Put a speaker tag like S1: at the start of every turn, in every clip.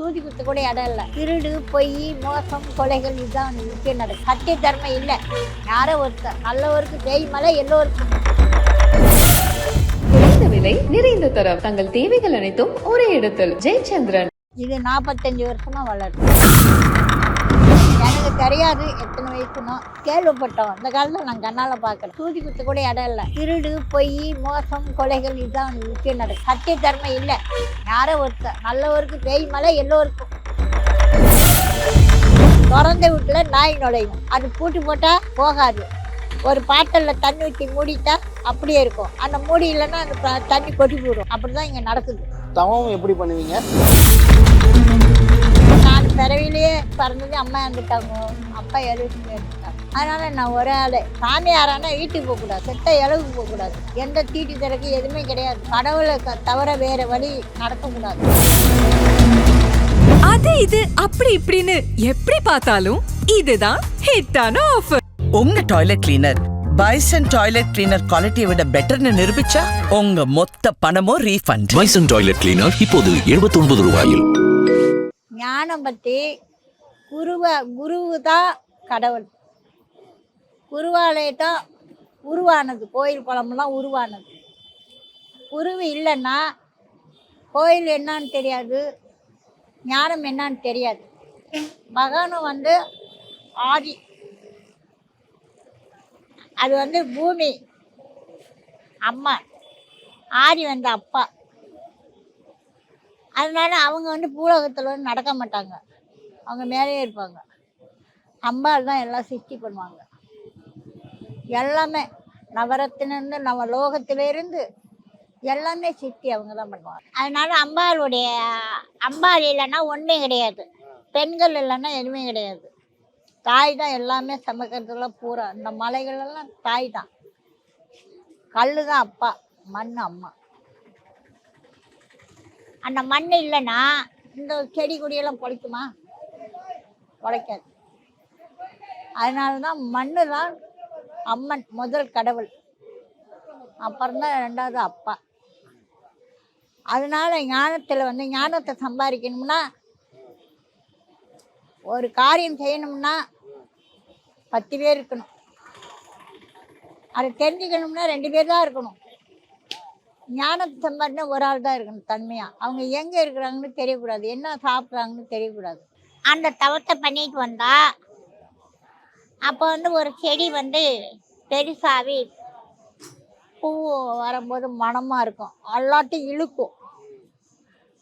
S1: தூதி குத்த கூட இடம் இல்லை திருடு பொய் மோசம் கொலைகள் இதுதான் விஷயம் நடக்கும் சத்திய தர்மம் இல்லை. யாரோ ஒருத்தர். நல்லவருக்கு தேய்மலை எல்லோருக்கும்.
S2: குறைந்த விலை நிறைந்த தரம். தங்கள் தேவைகள் அனைத்தும் ஒரே இடத்தில். ஜெயச்சந்திரன்.
S1: இது நாற்பத்தஞ்சு வருஷமா வளருது எனக்கு தெரியாது எத்தனை வயசுனோ. கேள்விப்பட்டோம். அந்த காலத்தில் நான் கண்ணால் பார்க்குறேன் தூதி குத்து கூட இடம் இல்லை. திருடு பொய் மோசம் கொலைகள் இதுதான் விஷயம் நடக்கும் சத்திய தர்மம் இல்லை. யாரோ ஒருத்தர். நல்லவருக்கு தேய்மலை எல்லோருக்கும். திறந்த வீட்டில் நாய் நுழையும். அது பூட்டு போட்டால் போகாது. ஒரு பாட்டலில் தண்ணி ஊற்றி மூடிட்டா அப்படியே இருக்கும். அந்த மூடி இல்லைன்னா அந்த தண்ணி கொட்டி போயிடும். அப்படி தான் இங்கே நடக்குது.
S3: தவம் எப்படி பண்ணுவீங்க?
S1: பிறவிலேயே பிறந்தது அம்மா இறந்துட்டாங்க. அப்பா எழுபத்தி இறந்துட்டாங்க. அதனால நான் ஒரு ஆள். சாமியாரானா வீட்டுக்கு போகக்கூடாது செத்த இளவுக்கு போகக்கூடாது எந்த தீட்டு திறக்கு எதுவுமே கிடையாது. கடவுளை தவிர வேற வழி நடக்கக்கூடாது
S4: அது இது அப்படி இப்படின்னு எப்படி பார்த்தாலும் இதுதான் ஹிட்டான ஆஃபர்
S5: உங்க toilet cleaner Bison toilet cleaner குவாலிட்டியை விட பெட்டர்னு நிரூபிச்சா உங்க மொத்த பணமும் ரீஃபண்ட்
S6: பைசன் டாய்லெட் கிளீனர் இப்போது 79 ரூபாயில்.
S1: ஞானம் பற்றி குருவை குருவு தான் கடவுள். குருவாலே தான் உருவானது. கோயில் குளம்லாம் உருவானது. குருவு இல்லைன்னா கோயில் என்னன்னு தெரியாது. ஞானம் என்னன்னு தெரியாது. பகவானும் வந்து ஆதி. அது வந்து பூமி. அம்மா. ஆதி வந்து அப்பா. அதனால அவங்க வந்து பூலோகத்தில் வந்து நடக்க மாட்டாங்க. அவங்க மேலேயே இருப்பாங்க. அம்பாள் தான் எல்லாம் சிருஷ்டி பண்ணுவாங்க. எல்லாமே நவரத்திலிருந்து நவ லோகத்திலிருந்து எல்லாமே சிருஷ்டி அவங்க தான் பண்ணுவாங்க. அதனால அம்பாளுடைய அம்பாள் இல்லைன்னா ஒன்றுமே கிடையாது. பெண்கள் இல்லைன்னா எதுவுமே கிடையாது. தாய் தான் எல்லாமே சமைக்கிறதுலாம் பூரா. இந்த மலைகளெல்லாம் தாய் தான். கல் தான் அப்பா மண் அம்மா. அந்த மண் இல்லைன்னா இந்த செடி கொடியெல்லாம் பொழைக்குமா? பொழைக்காது. அதனால தான் மண்ணு தான் அம்மன் முதல் கடவுள். அப்புறம் தான் ரெண்டாவது அப்பா. அதனால ஞானத்தில் வந்து ஞானத்தை சம்பாதிக்கணும்னா ஒரு காரியம் செய்யணும்னா பத்து பேர் இருக்கணும். அதை தெரிஞ்சுக்கணும்னா ரெண்டு பேர் தான் இருக்கணும். ஞானத்தம்பர்னு ஒரு ஆள் தான் இருக்கணும் தன்மையாக அவங்க எங்கே இருக்கிறாங்கன்னு தெரியக்கூடாது. என்ன சாப்பிட்றாங்கன்னு தெரியக்கூடாது. அந்த தவத்தை பண்ணிட்டு வந்தால் அப்போ வந்து ஒரு செடி வந்து பெருசாகி பூ வரும்போது மணமாக இருக்கும். எல்லாத்தையும் இழுக்கும்.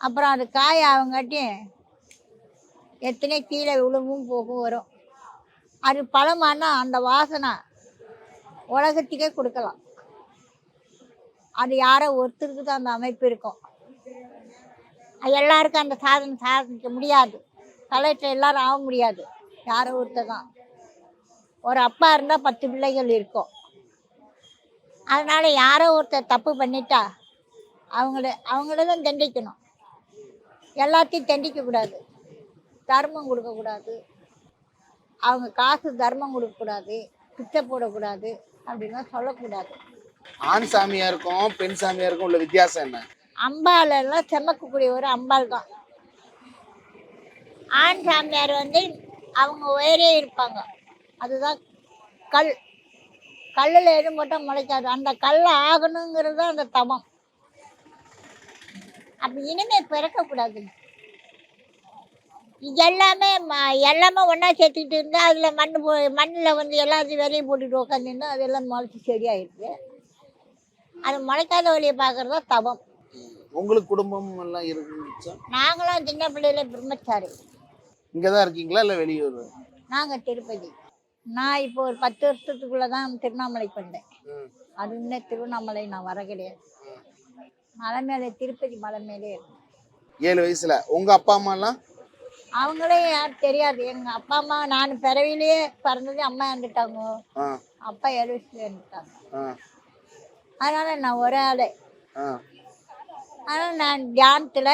S1: அப்புறம் அது காய அவங்காட்டி எத்தனை கீழே விழுவும் போகும் வரும். அது பழமானா அந்த வாசனை உலகத்துக்கே கொடுக்கலாம். அது யாரோ ஒருத்தருக்கு தான் அந்த அமைப்பு இருக்கும். எல்லாருக்கும் அந்த சாதனை சாதிக்க முடியாது. கலெக்டர் எல்லாரும் ஆக முடியாது. யாரோ ஒருத்தர் தான். ஒரு அப்பா இருந்தால் பத்து பிள்ளைகள் இருக்கும். அதனால் யாரோ ஒருத்தர் தப்பு பண்ணிட்டா அவங்கள அவங்கள தான் தண்டிக்கணும். எல்லாத்தையும் தண்டிக்கக்கூடாது தர்மம் கொடுக்கக்கூடாது அவங்க காசு தர்மம் கொடுக்கக்கூடாது பிச்சை போடக்கூடாது. அப்படின்லாம் சொல்லக்கூடாது.
S3: ஆண் சாமியாருக்கும் பெண் சாமியாருக்கும் உள்ள வித்தியாசம் என்ன?
S1: அம்பாள் எல்லாம் செமக்கக்கூடிய ஒரு அம்பாள் தான். ஆண் சாமியார் வந்து அவங்க உயரே இருப்பாங்க. அதுதான் கல். கல்லில் எதுவும் போட்டால் முளைக்காது. அந்த கல் ஆகணுங்கிறது தான் அந்த தமம் அப்படி இனிமே பிறக்கக்கூடாது. எல்லாமே ம- எல்லாமே ஒன்றா சேர்த்துக்கிட்டு இருந்தால் அதில் மண் போ மண்ணில் வந்து எல்லாத்தையும் விலையை போட்டுட்டு உட்காந்துருந்தா அதெல்லாம் முளைச்சி செடியாகிடுது அது முளைக்காத வழியை பார்க்குறது தவம்.
S3: உங்களுக்கு குடும்பம் எல்லாம் இருந்துச்சா?
S1: நாங்களும் சின்ன பிள்ளையில பிரம்மச்சாரி.
S3: இங்கே தான் இருக்கீங்களா இல்லை வெளியூர்?
S1: நாங்கள் திருப்பதி. நான் இப்போ ஒரு பத்து வருஷத்துக்குள்ளே தான் திருவண்ணாமலைக்கு வந்தேன் அது இன்னும் திருவண்ணாமலை நான் வர கிடையாது. மலை மேலே திருப்பதி மலை மேலே இருக்கும்
S3: ஏழு வயசுல. உங்க அப்பா அம்மாலாம்?
S1: அவங்களே யாரும் தெரியாது. எங்கள் அப்பா அம்மா நான் பிறவிலேயே பிறந்தது அம்மா இறந்துட்டாங்க. அப்பா ஏழு வயசுல இறந்துட்டாங்க.
S3: ஆ.
S1: அதனால நான் ஒரு ஆள். ஆனால் நான் தியானத்தில்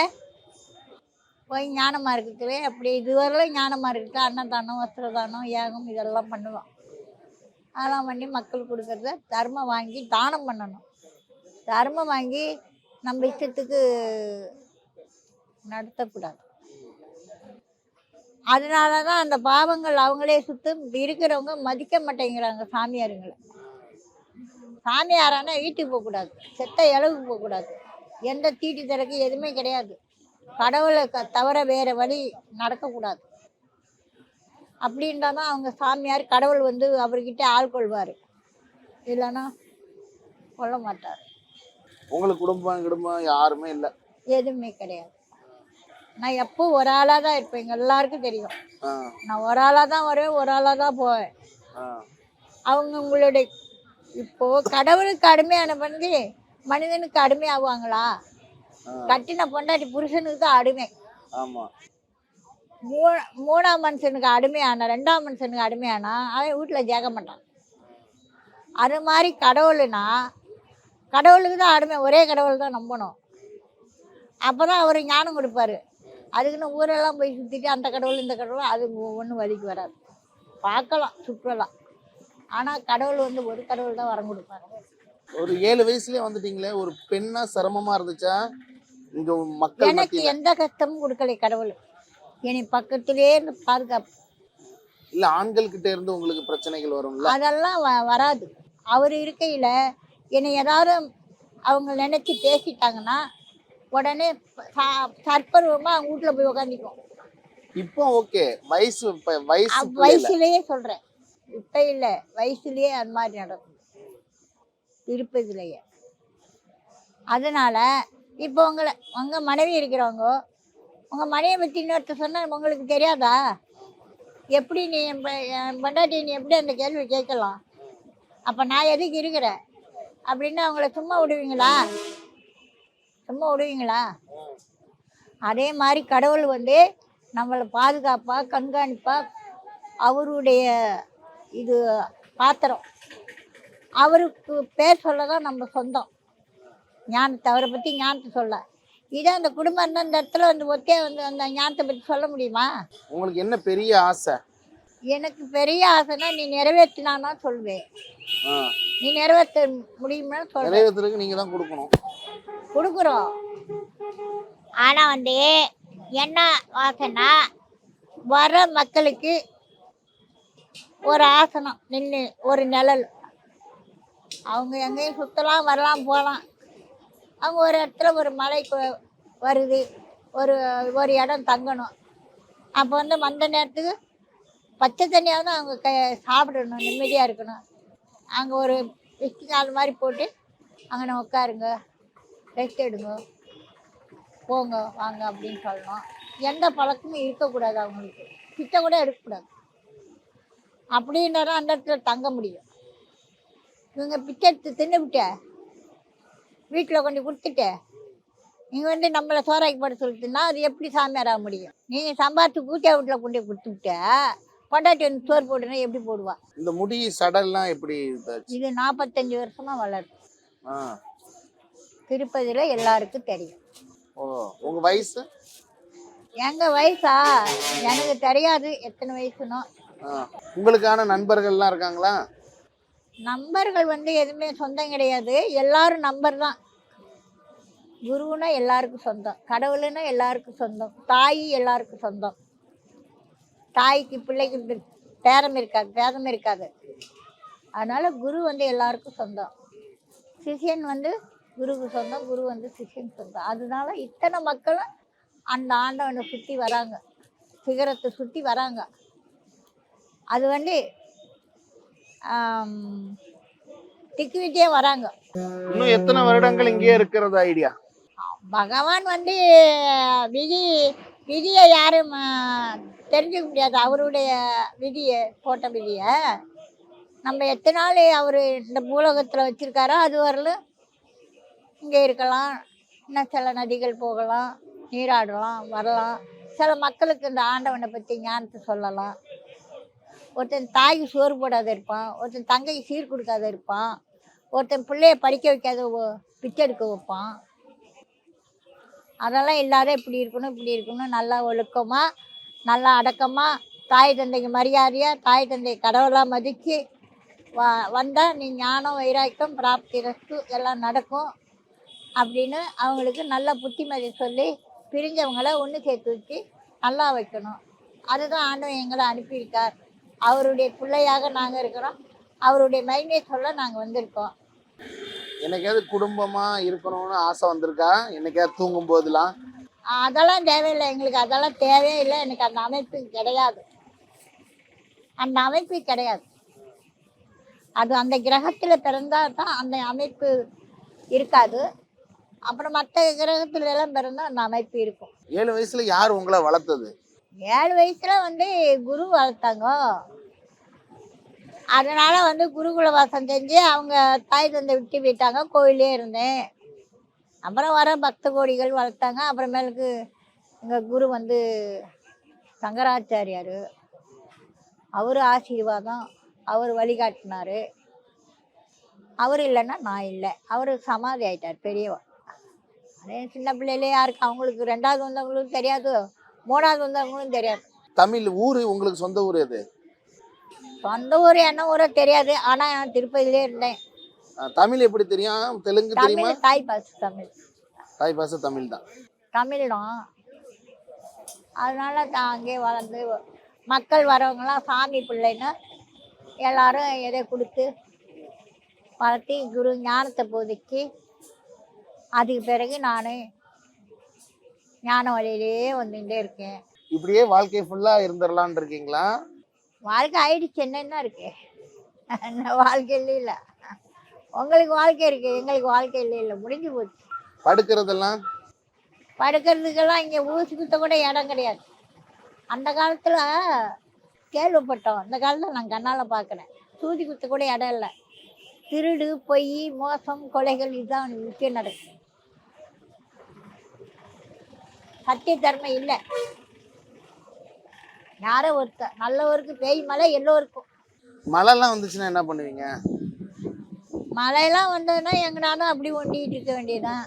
S1: போய் ஞானமாக இருக்கிறது அப்படி இதுவரையிலும் ஞானமாக இருக்குது அன்னதானம் வஸ்திரதானம் யாகம் இதெல்லாம் பண்ணுவோம் அதெல்லாம் பண்ணி மக்களுக்கு கொடுக்கறத தர்மம் வாங்கி தானம் பண்ணணும். தர்மம் வாங்கி நம்ம இஷ்டத்துக்கு நடத்தக்கூடாது. அதனால தான் அந்த பாவங்கள் அவங்களே சுத்தம் இருக்கிறவங்க மதிக்க மாட்டேங்கிறாங்க சாமியாருங்களை. சாமியாரானா வீட்டுக்கு போகக்கூடாது. செத்த இளவுக்கு போகக்கூடாது. எந்த தீட்டு திறக்கு எதுவுமே கிடையாது. கடவுளை க- தவிர வேற வழி நடக்கக்கூடாது. அப்படின்றா தான் அவங்க சாமியார் கடவுள் வந்து அவர்கிட்ட ஆள் கொள்வார். இல்லைன்னா கொள்ள மாட்டார்.
S3: உங்களுக்கு குடும்பம் குடும்பம் யாருமே இல்லை.
S1: எதுவுமே கிடையாது. நான் எப்போ ஒரு ஆளாக தான் இருப்பேன். எங்க எல்லாருக்கும் தெரியும். நான் ஒரு ஆளாக தான் வருவேன் ஒரு ஆளாக தான் போவேன். அவங்க உங்களுடைய இப்போ கடவுளுக்கு அடிமையான பண்ணி மனிதனுக்கு அடிமை ஆகுவாங்களா கட்டின பொண்டாட்டி புருஷனுக்கு தான் அடிமை.
S3: ஆமா.
S1: மூ மூணாம் மனுஷனுக்கு அடிமையான ரெண்டாம் மனுஷனுக்கு அடிமையானா அவன் வீட்டில் ஜேக மாட்டான். அது மாதிரி கடவுள்னா கடவுளுக்கு தான் அடிமை. ஒரே கடவுள் தான் நம்பணும். அப்போ தான் அவர் ஞானம் கொடுப்பாரு. அதுக்குன்னு ஊரெல்லாம் போய் சுற்றிட்டு அந்த கடவுள் இந்த கடவுள் அது ஒன்றும் வழிக்கு வராது. பார்க்கலாம் சுற்றலாம். ஆனால் கடவுள் வந்து ஒரு கடவுள் தான் வரம் கொடுப்பாரு.
S3: ஒரு ஏழு வயசுலயே வந்துட்டீங்களே ஒரு பெண்ணா சிரமமா இருந்துச்சா? இங்க மக்கள்
S1: எனக்கு
S3: மத்தியில.
S1: எந்த கஷ்டமும் கொடுக்கல கடவுள். என்னை பக்கத்திலே இருந்து பாதுகாப்பு.
S3: இல்ல ஆண்கள் கிட்ட இருந்து உங்களுக்கு பிரச்சனைகள் வரும்ல?
S1: அதெல்லாம் வ வராது. அவர் இருக்கையில் என்னை ஏதாவது அவங்க நினச்சி பேசிட்டாங்கன்னா உடனே சற்பருவமாக அவங்க வீட்டில் போய் உக்காந்துக்குவோம்.
S3: இப்போ ஓகே வயசு இப்ப வயசு.
S1: வயசுலேயே சொல்கிறேன் இப்போ இல்லை வயசுலேயே அது மாதிரி நடக்கும். இருப்பதுலையே அதனால் இப்போ உங்களை உங்கள் மனைவி இருக்கிறவங்க உங்கள் மனைவி பற்றி இன்னொருத்தர் சொன்னால் உங்களுக்கு தெரியாதா? எப்படி நீ என் என் பொண்டாட்டி நீ எப்படி அந்த கேள்வி கேட்கலாம்? அப்போ நான் எதுக்கு இருக்கிறேன்? அப்படின்னு அவங்கள சும்மா விடுவீங்களா? சும்மா விடுவீங்களா? அதே மாதிரி கடவுள் வந்து நம்மளை பாதுகாப்பாக கண்காணிப்பாக அவருடைய இது பாத்திரம். அவருக்கு பேர் சொல்ல தான் நம்ம சொந்தம். ஞானத்தை அவரை பற்றி ஞானத்தை சொல்ல. இதே அந்த குடும்பம் இருந்தால் இந்த இடத்துல வந்து ஒத்தே வந்து அந்த ஞானத்தை பற்றி சொல்ல முடியுமா?
S3: உங்களுக்கு என்ன பெரிய ஆசை?
S1: எனக்கு பெரிய ஆசைனா நீ நிறைவேற்றினான்னா சொல்வேன்.
S3: ஆ.
S1: நீ நிறைவேற்ற முடியுமா சொல்றேன்
S3: நிறைவேற்றுறதுக்கு நீங்க தான் கொடுக்கணும்.
S1: கொடுக்குறோம். ஆனால் வந்து என்ன ஆசைன்னா வர மக்களுக்கு ஒரு ஆசனம் நின்று ஒரு நிழல். அவங்க எங்கேயும் சுற்றலாம் வரலாம் போகலாம். அவங்க ஒரு இடத்துல ஒரு மலை வருது. ஒரு ஒரு இடம் தங்கணும். அப்போ வந்து வந்த நேரத்துக்கு பச்சை தண்ணியாவது அவங்க க சாப்பிடணும் நிம்மதியாக இருக்கணும். அங்கே ஒரு விஸ்கி அது மாதிரி போட்டு அங்கே உட்காருங்க. ரெஸ்ட் எடுங்க. போங்க வாங்க அப்படின்னு சொல்லணும். எந்த பழக்கமும் இருக்கக்கூடாது அவங்களுக்கு. கிட்ட கூட எடுக்கக்கூடாது. அப்படின்னா அந்த இடத்துல தங்க முடியும். இவங்க பிச்சை எடுத்து தின்னுவிட்ட வீட்டில் கொண்டு கொடுத்துட்டு நீங்கள் வந்து நம்மளை சோறாக்கி போட சொல்லிட்டுன்னா அது எப்படி சாமியார் ஆக முடியும்? நீங்கள் சம்பாரித்து பூஜா வீட்டில் கொண்டு போய் கொடுத்துவிட்ட பொண்டாட்டி வந்து சோறு போடுனா எப்படி போடுவா?
S3: இந்த முடி சடல்லாம் எப்படி?
S1: இது நாற்பத்தஞ்சு வருஷமாக வளருது. திருப்பதியில் எல்லாருக்கும் தெரியும்.
S3: ஓ உங்க வயசு?
S1: எங்க வயசா? எனக்கு தெரியாது. எத்தனை வயசுனோ.
S3: உங்களுக்கான நண்பர்கள்லாம் இருக்காங்களா?
S1: நம்பர்கள் வந்து எதுவுமே சொந்தம் கிடையாது. எல்லாரும் நம்பர் தான். குருவுனா எல்லாருக்கும் சொந்தம். கடவுளுனா எல்லாருக்கும் சொந்தம். தாய் எல்லாருக்கும் சொந்தம். தாய்க்கு பிள்ளைக்கு பேதம் பேரம் இருக்காது பேதம் இருக்காது. அதனால் குரு வந்து எல்லாருக்கும் சொந்தம். சிஷியன் வந்து குருவுக்கு சொந்தம் குரு வந்து சிஷியன் சொந்தம். அதனால இத்தனை மக்களும் அந்த ஆண்டவனை சுற்றி வராங்க. சிகரத்தை சுற்றி வராங்க. அது வந்து திக்குவிட்டே வராங்க.
S3: இன்னும் எத்தனை வருடங்கள் இங்கேயே இருக்கிறது ஐடியா?
S1: பகவான் வந்து விதி விதியை யாரும் தெரிஞ்சுக்க முடியாது. அவருடைய விதியை போட்ட விதியை. நம்ம எத்தனை நாள் அவர் இந்த பூலோகத்தில் வச்சுருக்காரோ அது வரலும் இங்கே இருக்கலாம். இன்னும் சில நதிகள் போகலாம் நீராடலாம் வரலாம். சில மக்களுக்கு இந்த ஆண்டவனை பற்றி ஞானத்தை சொல்லலாம். ஒருத்தன் தாய்க்கு சோறு போடாத இருப்பான் ஒருத்தன் தங்கைக்கு சீர் கொடுக்காத இருப்பான் ஒருத்தன் பிள்ளைய படிக்க வைக்காத பிச்சை எடுக்க வைப்பான். அதெல்லாம் எல்லாரும் இப்படி இருக்கணும் இப்படி இருக்கணும். நல்லா ஒழுக்கமாக நல்லா அடக்கமாக தாய் தந்தைக்கு மரியாதையாக தாய் தந்தை கடவுளாக மதித்து வ வந்தால் நீ ஞானம் வைராக்கம் பிராப்தி ரஸ்து எல்லாம் நடக்கும் அப்படின்னு அவங்களுக்கு நல்ல புத்திமதி சொல்லி பிரிஞ்சவங்கள ஒன்று சேர்த்து வச்சு நல்லா வைக்கணும். அதுதான் ஆண்டவன் எங்களை அனுப்பியிருக்கார். அவருடைய பிள்ளையாக நாங்கள் இருக்கிறோம். அவருடைய மைண்டை சொல்ல நாங்கள் வந்திருக்கோம்.
S3: என்னைக்காவது குடும்பமா இருக்கணும்னு ஆசை வந்திருக்கா? என்னைக்காவது தூங்கும் போதெல்லாம்?
S1: அதெல்லாம் தேவையில்லை. எங்களுக்கு அதெல்லாம் தேவையே இல்லை. எனக்கு அந்த அமைப்பு கிடையாது. அந்த அமைப்பு கிடையாது. அது அந்த கிரகத்தில் பிறந்தா தான் அந்த அமைப்பு இருக்காது. அப்புறம் மற்ற கிரகத்துல எல்லாம் பிறந்தா அந்த அமைப்பு இருக்கும்.
S3: ஏழு வயசுல யார் உங்களை வளர்த்தது?
S1: ஏழு வயசுல வந்து குரு வளர்த்தாங்க. அதனால வந்து குருகுல வாசம் செஞ்சு அவங்க தாய் தந்தை விட்டு போயிட்டாங்க. கோயிலே இருந்தேன். அப்புறம் வர பக்த கோடிகள் வளர்த்தாங்க. அப்புறமேலுக்கு எங்கள் குரு வந்து சங்கராச்சாரியார். அவர் ஆசீர்வாதம் அவர் வழிகாட்டினார். அவர் இல்லைன்னா நான் இல்லை. அவர் சமாதி ஆயிட்டார் பெரியவர். அதே சின்ன பிள்ளையிலே யாருக்கு? அவங்களுக்கு ரெண்டாவது வந்தவங்களுக்கு தெரியாது? மூணாவது வந்தவங்களும் தெரியாது.
S3: தமிழ் ஊரு உங்களுக்கு சொந்த ஊர் எது?
S1: சொந்த ஊர் என்ன ஊரோ தெரியாது. ஆனால் நான் திருப்பதியிலே இருந்தேன்.
S3: தமிழ் எப்படி தெரியும்? தெலுங்கு தெரியுமா?
S1: தமிழ் தாய் பாசு தமிழ்.
S3: தாய் பாச தமிழ் தான்.
S1: தமிழ் தான். அதனால நான் அங்கே வளர்ந்து மக்கள் வரவங்களாம் சாமி பிள்ளைன்னு எல்லாரும் எதை கொடுத்து வளர்த்தி குரு ஞானத்தை போதிச்சு அதுக்கு பிறகு நான் ஞான வழியிலேயே வந்துகிட்டே இருக்கேன்.
S3: இப்படியே வாழ்க்கை ஃபுல்லா இருந்துடலான் இருக்கீங்களா?
S1: வாழ்க்கை ஆயிடுச்சு என்னென்ன இருக்கு என்ன வாழ்க்கையில இல்லை உங்களுக்கு வாழ்க்கை இருக்கு எங்களுக்கு வாழ்க்கை இல்லை இல்லை. முடிஞ்சு போச்சு.
S3: படுக்கிறதெல்லாம்?
S1: படுக்கிறதுக்கெல்லாம் இங்கே ஊசி குத்த கூட இடம் கிடையாது. அந்த காலத்தில் கேள்விப்பட்டோம். அந்த காலத்தில் நான் கண்ணால் பார்க்குறேன் சூதி குத்த கூட இடம் இல்லை. திருடு பொய் மோசம் கொலைகள் இதுதான் முக்கியம் நடக்குது. சத்திய தர்மை இல்லை. யாரோ ஒருத்தர் நல்லவருக்கு பேய் மலை எல்லோருக்கும்.
S3: மழைலாம் வந்துச்சுன்னா என்ன பண்ணுவீங்க?
S1: மழையெல்லாம் வந்ததுன்னா எங்கனாலும் அப்படி ஒண்டிகிட்டு இருக்க வேண்டியதுதான்.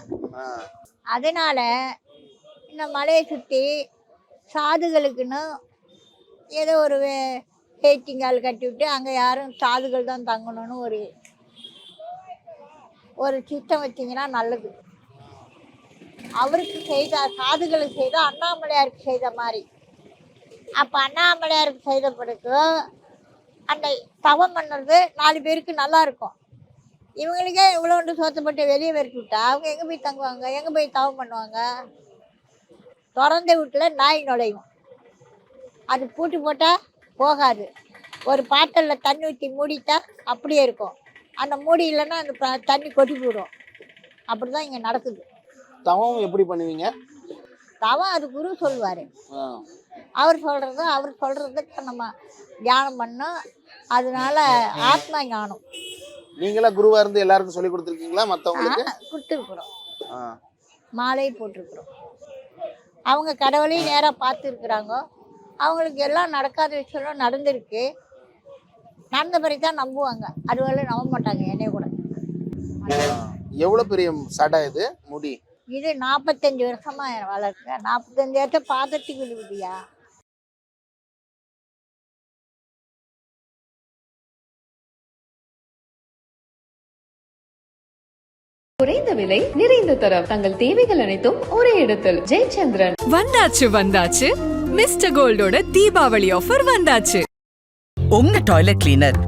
S1: அதனால இந்த மலையை சுற்றி சாதுகளுக்குன்னு ஏதோ ஒரு பேட்டிங்கால் கட்டி விட்டு அங்கே யாரும் சாதுகள் தான் தங்கணும்னு ஒரு ஒரு சிஸ்டம் வச்சிங்கன்னா நல்லது. அவருக்கு செய்த சாதுகளுக்கு செய்த அண்ணாமலையாருக்கு செய்த மாதிரி. அப்போ அண்ணாமலையாருக்கு செய்த பிறகு அந்த தவம் பண்ணுறது நாலு பேருக்கு நல்லா இருக்கும். இவங்களுக்கே இவ்வளோண்டு சோத்தப்பட்டு வெளியே விரட்டி விட்டா அவங்க எங்கே போய் தங்குவாங்க? எங்கே போய் தவம் பண்ணுவாங்க? திறந்த வீட்டில் நாய் நுழையும். அது பூட்டு போட்டால் போகாது. ஒரு பாத்தலில் தண்ணி ஊற்றி மூடிட்டா அப்படியே இருக்கும். அந்த மூடி இல்லைன்னா அந்த தண்ணி கொட்டி போடும் அப்படி தான் இங்கே நடக்குது.
S3: தவம் எப்படி பண்ணுவீங்க?
S1: தவம் அது குரு சொல்லுவார். அவர் சொல்கிறது அவர் சொல்கிறதுக்கு நம்ம தியானம் பண்ணோம். அதனால ஆத்மா ஞானம்.
S3: நீங்களா குருவா இருந்து எல்லாருக்கும் சொல்லி கொடுத்துருக்கீங்களா மத்தவங்களுக்கு?
S1: கொடுத்துருக்குறோம். மாலை போட்டிருக்கிறோம். அவங்க கடவுளையும் நேராக பார்த்துருக்குறாங்க. அவங்களுக்கு எல்லாம் நடக்காத விஷயம் நடந்திருக்கு. நடந்த பிறகு தான் நம்புவாங்க. அதுவரை நம்ப மாட்டாங்க என்னைய கூட.
S3: எவ்வளவு பெரிய சடை இது? முடி.
S1: இது நாற்பத்தஞ்சு வருஷமா வளர்க்க. நாற்பத்தஞ்சு வருஷம் பாதத்துக்கு விழுவுதியா
S2: குறைந்த விலை நிறைந்த தரம். தங்கள் தேவைகள் அனைத்தும் ஒரே இடத்தில். ஜெயச்சந்திரன்.
S4: வந்தாச்சு வந்தாச்சு. மிஸ்டர் கோல்டோட தீபாவளி ஆஃபர் வந்தாச்சு.
S5: உங்க toilet cleaner